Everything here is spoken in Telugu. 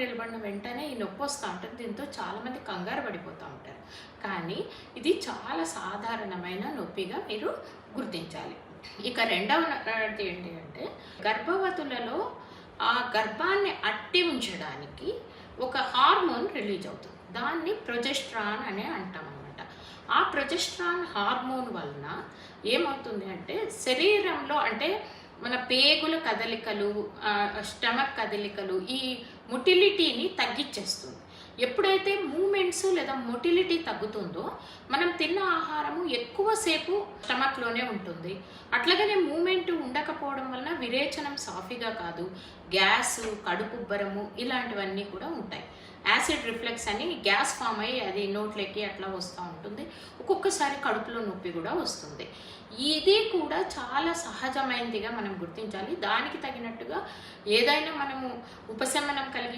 నిలబడిన వెంటనే ఈ నొప్పి వస్తూ ఉంటుంది. దీంతో చాలామంది కంగారు పడిపోతూ ఉంటారు. కానీ ఇది చాలా సాధారణమైన నొప్పిగా మీరు గుర్తించాలి. ఇక రెండవది ఏంటి అంటే గర్భవతులలో ఆ గర్భాన్ని అట్టి ఉంచడానికి ఒక హార్మోన్ రిలీజ్ అవుతుంది. దాన్ని ప్రొజెస్ట్రాన్ అనే అంటాం అనమాట ఆ ప్రొజెస్ట్రాన్ హార్మోన్ వలన ఏమవుతుంది అంటే శరీరంలో అంటే మన పేగుల కదలికలు స్టమక్ కదలికలు ఈ మొటిలిటీని తగ్గించేస్తుంది ఎప్పుడైతే మూమెంట్స్ లేదా మొటిలిటీ తగ్గుతుందో మనం తిన్న ఆహారము ఎక్కువసేపు స్టమక్లోనే ఉంటుంది. అట్లాగనే మూమెంట్ ఉండకపోవడం వలన విరేచనం సాఫీగా కాదు. గ్యాస్ కడుపుబ్బరము ఇలాంటివన్నీ కూడా ఉంటాయి. యాసిడ్ రిఫ్లెక్స్ అని గ్యాస్ ఫామ్ అయ్యి అది నోట్లోకి అట్లా వస్తూ ఉంటుంది. ఒక్కొక్కసారి కడుపులో నొప్పి కూడా వస్తుంది. ఇది కూడా చాలా సహజమైనదిగా మనం గుర్తించాలి. దానికి తగినట్టుగా ఏదైనా మనము ఉపశమనం కలిగి